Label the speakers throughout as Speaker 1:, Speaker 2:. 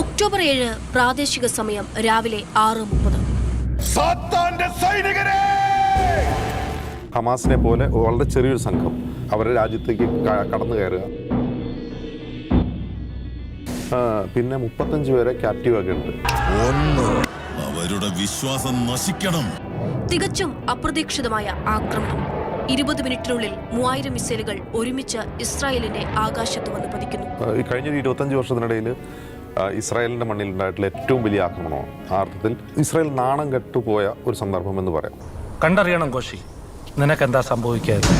Speaker 1: October ഏഴ് പ്രാദേശിക സമയം രാവിലെ ആറ് മുപ്പത്.
Speaker 2: സാത്താന്റെ സൈനികരെ!
Speaker 3: ഹമാസിനെ പോലെ വളരെ ചെറിയൊരു സംഘം അവരുടെ രാജ്യത്തേക്ക് കടന്നു കയറുക. പിന്നെ മുപ്പത്തഞ്ച് പേരെ ക്യാപ്റ്റീവ് ഒക്കെ ഉണ്ട്
Speaker 2: ഒന്ന് അവരുടെ വിശ്വാസം നശിക്കണം.
Speaker 1: തികച്ചും അപ്രതീക്ഷിതമായ ആക്രമണം. ഇരുപത് മിനിറ്റിനുള്ളിൽ മൂവായിരം മിസൈലുകൾ ഒരുമിച്ച് ഇസ്രായേലിന്റെ ആകാശത്ത് വന്ന് പതിക്കുന്നു.
Speaker 3: കഴിഞ്ഞ ഇരുപത്തഞ്ച് വർഷത്തിനിടയിൽ ആ, ഇസ്രായേലിന്റെ മണ്ണിൽ ഉണ്ടായിട്ടുള്ള ഏറ്റവും വലിയ ആക്രമണമാണ് ആ അർത്ഥത്തിൽ ഇസ്രായേൽ നാണം കെട്ടുപോയ ഒരു സന്ദർഭം എന്ന് പറയാം
Speaker 4: കണ്ടറിയണം കോശി നിനക്കെന്താ സംഭവിക്കാതെ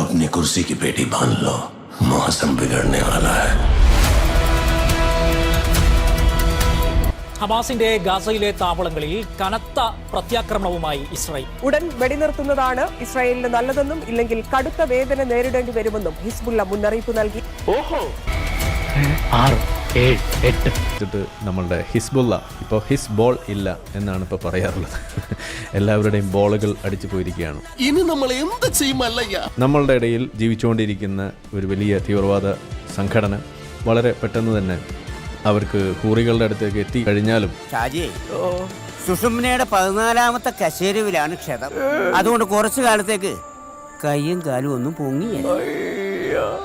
Speaker 5: अपनी कुर्सी की पेटी बांध लो मौसम बिगड़ने वाला है
Speaker 6: ഹമാസിന്റെ ഗാസയിലെ താവളങ്ങളിൽ കനത്ത പ്രത്യാക്രമണവുമായി ഇസ്രായേൽ
Speaker 7: ഉടൻ വെടിനിർത്തുന്നതാണ് ഇസ്രായേലിന് നല്ലതെന്നും ഇല്ലെങ്കിൽ കടുത്ത വേദന നേരിടേണ്ടി വരുമെന്നും ഹിസ്ബുള്ള മുന്നറിയിപ്പ് നൽകി
Speaker 8: വെച്ചിട്ട് നമ്മളുടെ ഹിസ്ബുള്ള ഇപ്പോൾ ഹിസ് ബോൾ ഇല്ല എന്നാണ് ഇപ്പോൾ പറയാറുള്ളത്. എല്ലാവരുടെയും ബോളുകൾ അടിച്ചു പോയിരിക്കുകയാണ്.
Speaker 5: ഇനി നമ്മൾ എന്ത് ചെയ്യുമല്ലയ്യ
Speaker 8: നമ്മളുടെ ഇടയിൽ ജീവിച്ചുകൊണ്ടിരിക്കുന്ന ഒരു വലിയ തീവ്രവാദ സംഘടന വളരെ പെട്ടെന്ന് തന്നെ അവർക്ക് ഹൂറികളുടെ അടുത്തേക്ക് എത്തി കഴിഞ്ഞാലും
Speaker 9: സുസുമ്നയുടെ സുഷുമ്നയുടെ പതിനാലാമത്തെ കശേരുവിലാണ് ക്ഷതം. അതുകൊണ്ട് കുറച്ചു കാലത്തേക്ക് കയ്യും കാലും ഒന്നും പൊങ്ങിയ.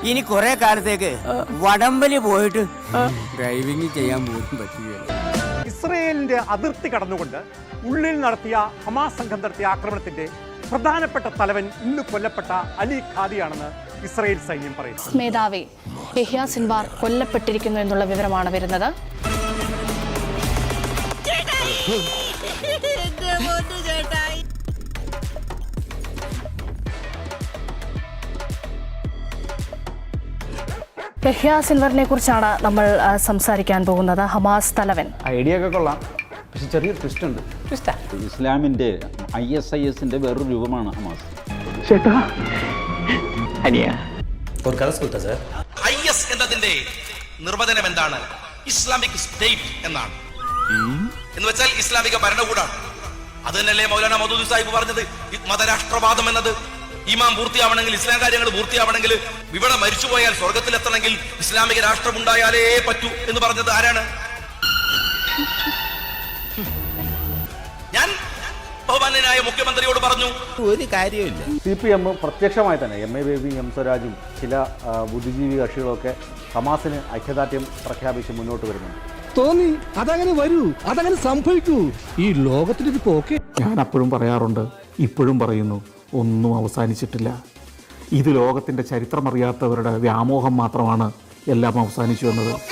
Speaker 9: ഇനി കുറെ കാലത്തേക്ക് വടംവലി പോയിട്ട് ഡ്രൈവിംഗ് ചെയ്യാൻ പോലും പറ്റുകയില്ല
Speaker 10: ഇസ്രയേലിന്റെ അതിർത്തി കടന്നുകൊണ്ട് ഉള്ളിൽ നടത്തിയ ഹമാസ് സംഘം നടത്തിയ ആക്രമണത്തിന്റെ പ്രധാനപ്പെട്ട തലവൻ ഇന്ന് കൊല്ലപ്പെട്ട അലി ഖാദിയാണെന്ന് ഇസ്രയേൽ സൈന്യം പറയുന്നു.
Speaker 11: മേധാവി യഹ്യ സിൻവാർ കൊല്ലപ്പെട്ടിരിക്കുന്നു എന്നുള്ള വിവരമാണ് വരുന്നത്. യഹ്യ സിൻവറിനെ കുറിച്ചാണ് നമ്മൾ സംസാരിക്കാൻ പോകുന്നത്. ഹമാസ് തലവൻ.
Speaker 12: ഐഡിയ ഒക്കെ കൊള്ളാം. പക്ഷെ ചെറിയ ട്വിസ്റ്റ് ഉണ്ട്. ഇസ്ലാമിന്റെ ഐ എസ് ഐ എസിന്റെ വേറൊരു രൂപമാണ് ഹമാസ്.
Speaker 5: ഐ എസ് എന്നതിന്റെ നിർവചനം എന്താണ്? ഇസ്ലാമിക് സ്റ്റേറ്റ് എന്നാണ്. എന്ന് വെച്ചാൽ ഇസ്ലാമിക ഭരണകൂടാണ്. അത് തന്നെയല്ലേ മൗലാന മധൂദ് സാഹിബ് പറഞ്ഞത്? മതരാഷ്ട്രവാദം എന്നത് ഇമാം പൂർത്തിയാവണമെങ്കിൽ ഇസ്ലാം കാര്യങ്ങൾ പൂർത്തിയാവണമെങ്കിൽ ഇവിടെ മരിച്ചുപോയാൽ സ്വർഗത്തിലെത്തണമെങ്കിൽ ഇസ്ലാമിക രാഷ്ട്രം ഉണ്ടായാലേ പറ്റൂ എന്ന് പറഞ്ഞത് ആരാണ്? ഞാൻ ബഹുമാന്യനായ മുഖ്യമന്ത്രിയോട് പറഞ്ഞു.
Speaker 9: ഒരു കാര്യമില്ല
Speaker 12: സി പി എം പ്രത്യക്ഷമായി തന്നെ എം എ ബേബി എം സ്വരാജും ചില ബുദ്ധിജീവി കക്ഷികളൊക്കെ ഹമാസിന് ഐക്യദാർഢ്യം പ്രഖ്യാപിച്ച് മുന്നോട്ട് വരുന്നുണ്ട്.
Speaker 4: തോന്നി അതങ്ങനെ വരൂ അതങ്ങനെ സംഭവിക്കൂ. ഈ ലോകത്തിന്റെ ഒരു പോക്കെ
Speaker 12: ഞാൻ അപ്പോഴും പറയാറുണ്ട് ഇപ്പോഴും പറയുന്നു ഒന്നും അവസാനിച്ചിട്ടില്ല. ഇത് ലോകത്തിന്റെ ചരിത്രമറിയാത്തവരുടെ വ്യാമോഹം മാത്രമാണ് എല്ലാം അവസാനിച്ചു എന്നത്.